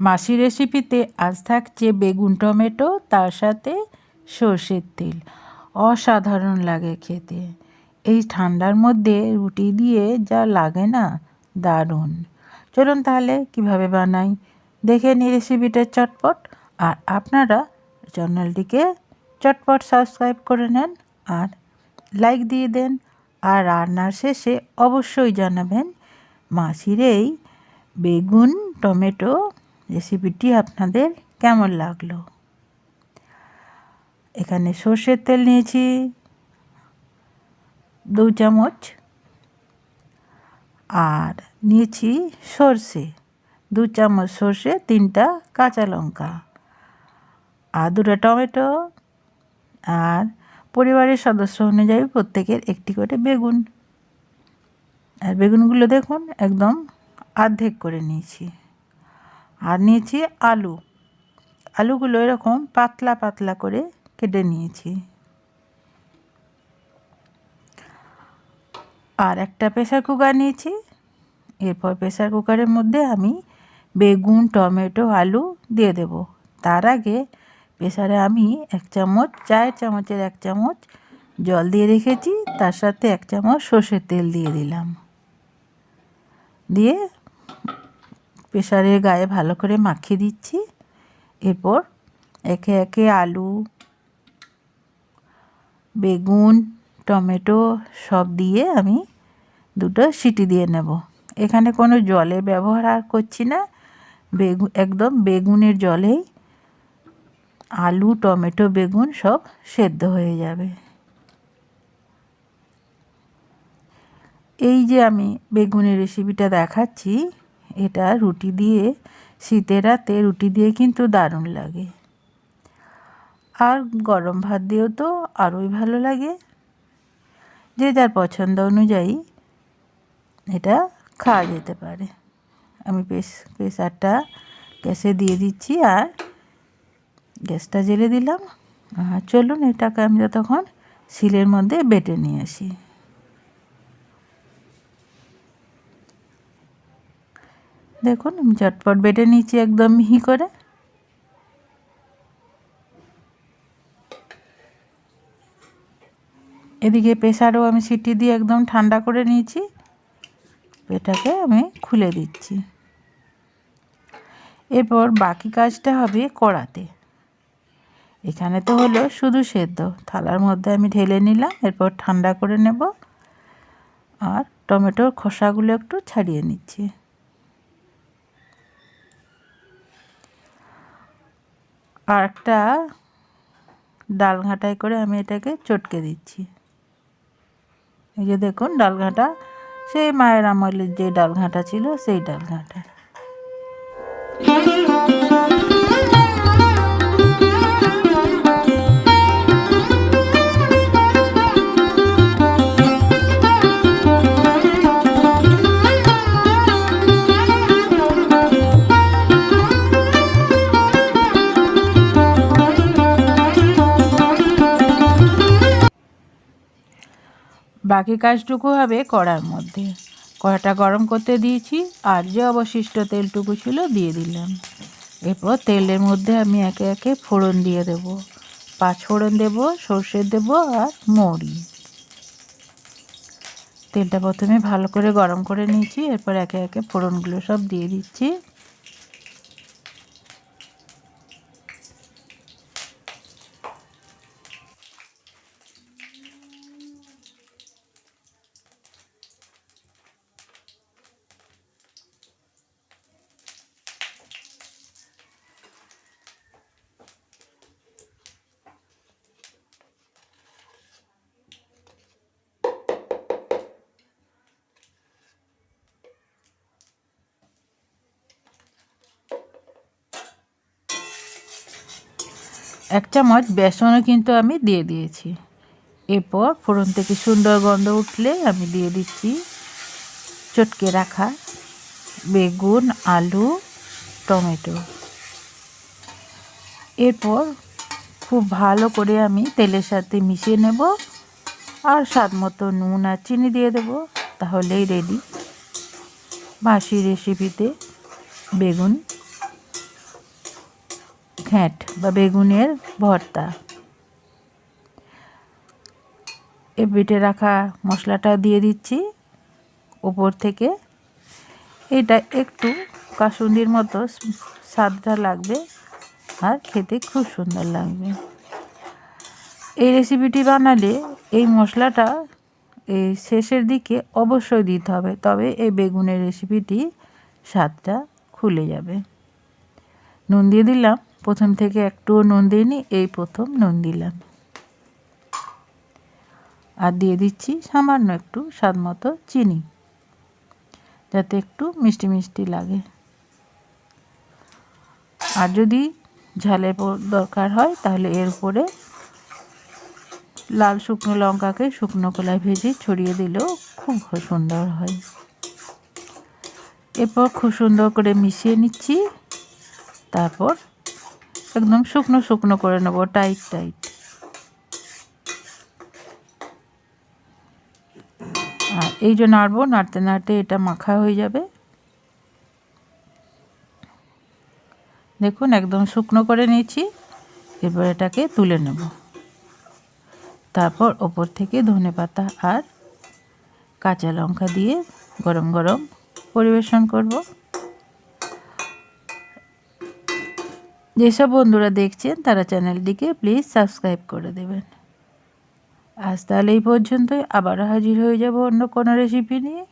মাসি রেসিপিতে আজ থাকছে বেগুন টমেটো, তার সাথে সর্ষের তেল। অসাধারণ লাগে খেতে। এই ঠান্ডার মধ্যে রুটি দিয়ে যা লাগে না, দারুণ। চলুন তাহলে কীভাবে বানাই? দেখে নিই রেসিপিটা চটপট। আর আপনারা চ্যানেলটিকে চটপট সাবস্ক্রাইব করে নেন আর লাইক দিয়ে দেন। আর রান্নার শেষে অবশ্যই জানাবেন মাসির এই বেগুন, টমেটো রেসিপিটি আপনাদের কেমন লাগল? এখানে সর্ষের তেল নিয়েছি, দু চামচ, আর নিয়েছি সর্ষে, দু চামচ সর্ষে, তিনটা কাঁচা লঙ্কা, আর দুটো টমেটো, আর পরিবারের সদস্য অনুযায়ী প্রত্যেকের একটি করে বেগুন। আর বেগুনগুলো দেখুন, একদম অর্ধেক করে নিয়েছি। আর নিয়েছি আলু। আলুগুলো এরকম পাতলা পাতলা করে কেটে নিয়েছি। আর একটা প্রেসার কুকার নিয়েছি। এরপর প্রেসার কুকারের মধ্যে আমি বেগুন, টমেটো, আলু দিয়ে দেব। তার আগে প্রেসারে আমি এক চামচ, চায়ের চামচের এক চামচ জল দিয়ে রেখেছি। তার সাথে এক চামচ সর্ষের তেল দিয়ে দিলাম। দিয়ে প্রেসারের গায়ে ভালো করে মাখিয়ে দিচ্ছি। এরপর একে একে আলু, বেগুন, টমেটো সব দিয়ে আমি দুটো সিটি দিয়ে নেব। এখানে কোনো জলে ব্যবহার আর করছি না। বেগুন একদম বেগুনের জলেই আলু, টমেটো, বেগুন সব সেদ্ধ হয়ে যাবে। এই যে আমি বেগুনের রেসিপিটা দেখাচ্ছি এটা রুটি দিয়ে, শীতের রাতে রুটি দিয়ে কিন্তু দারুণ লাগে। আর গরম ভাত দিয়েও তো আরোই ভালো লাগে। যে যার পছন্দ অনুযায়ী এটা খাওয়া যেতে পারে। আমি প্রেস প্রেসারটা গ্যাসে দিয়ে দিচ্ছি আর গ্যাসটা জেলে দিলাম। আর চলুন এটাকে আমি যতক্ষণ শিলের মধ্যে বেটে নিয়ে আসি। দেখুন, আমি চটপট বেটে নিচ্ছি একদম মিহি করে। এদিকে প্রেসারও আমি সিটি দিয়ে একদম ঠান্ডা করে নিয়েছি। এটাকে আমি খুলে দিচ্ছি। এরপর বাকি কাজটা হবে কড়াতে। এখানে তো হলো শুধু সেদ্ধ। থালার মধ্যে আমি ঢেলে নিলাম, এরপর ঠান্ডা করে নেব। আর টমেটোর খোসাগুলো একটু ছাড়িয়ে নিচ্ছি। আর একটা ডাল ঘাঁটাই করে আমি এটাকে চটকে দিচ্ছি। এই যে দেখুন ডাল ঘাঁটা, সেই মায়ের আমলের যে ডাল ঘাঁটা ছিল, সেই ডাল ঘাঁটা। বাকি কাজটুকু হবে কড়ার মধ্যে। কড়াটা গরম করতে দিয়েছি, আর যে অবশিষ্ট তেলটুকু ছিল দিয়ে দিলাম। এরপর তেলের মধ্যে আমি একে একে ফোড়ন দিয়ে দেব। পাঁচ ফোড়ন দেব সর্ষে দেব আর মৌরি। তেলটা প্রথমে ভালো করে গরম করে নিয়েছি, এরপর একে একে ফোড়নগুলো সব দিয়ে দিচ্ছি। এক চামচ বেসনও কিন্তু আমি দিয়ে দিয়েছি। এরপর ফোড়ন থেকে সুন্দর গন্ধ উঠলে আমি দিয়ে দিচ্ছি চটকে রাখা বেগুন, আলু, টমেটো। এরপর খুব ভালো করে আমি তেলের সাথে মিশিয়ে নেব আর স্বাদ মতো নুন আর চিনি দিয়ে দেবো, তাহলেই রেডি বাসি রেসিপিতে বেগুন ঘ্যাঁট বা বেগুনের ভর্তা। এ বেটে রাখা মশলাটা দিয়ে দিচ্ছি উপর থেকে। এটা একটু কাসুন্দির মতো স্বাদটা লাগবে আর খেতে খুব সুন্দর লাগবে। এই রেসিপিটি বানালে এই মশলাটা এই শেষের দিকে অবশ্যই দিতে হবে, তবে এই বেগুনের রেসিপিটি স্বাদটা খুলে যাবে। নুন দিয়ে দিলাম। প্রথম থেকে একটুও নুন দিইনি, এই প্রথম নুন দিলাম। আর দিয়ে দিচ্ছি সামান্য একটু স্বাদ মতো চিনি, যাতে একটু মিষ্টি মিষ্টি লাগে। আর যদি ঝালের দরকার হয়, তাহলে এর উপরে লাল শুকনো লঙ্কাকে শুকনো কলায় ভেজে ছড়িয়ে দিলেও খুব সুন্দর হয়। এরপর খুব সুন্দর করে মিশিয়ে নিচ্ছি, তারপর একদম শুকনো শুকনো করে নেব টাইট টাইট আর এই যে নাড়বো, নাড়তে নাড়তে এটা মাখা হয়ে যাবে। দেখুন, একদম শুকনো করে নিয়েছি। এরপর এটাকে তুলে নেব। তারপর ওপর থেকে ধনে পাতা আর কাঁচা লঙ্কা দিয়ে গরম গরম পরিবেশন করব। যেসব বন্ধুরা দেখছেন, তারা চ্যানেলটিকে প্লিজ সাবস্ক্রাইব করে দেবেন। আজ তাহলে এই পর্যন্তই। আবারও হাজির হয়ে যাব অন্য কোনো রেসিপি নিয়ে।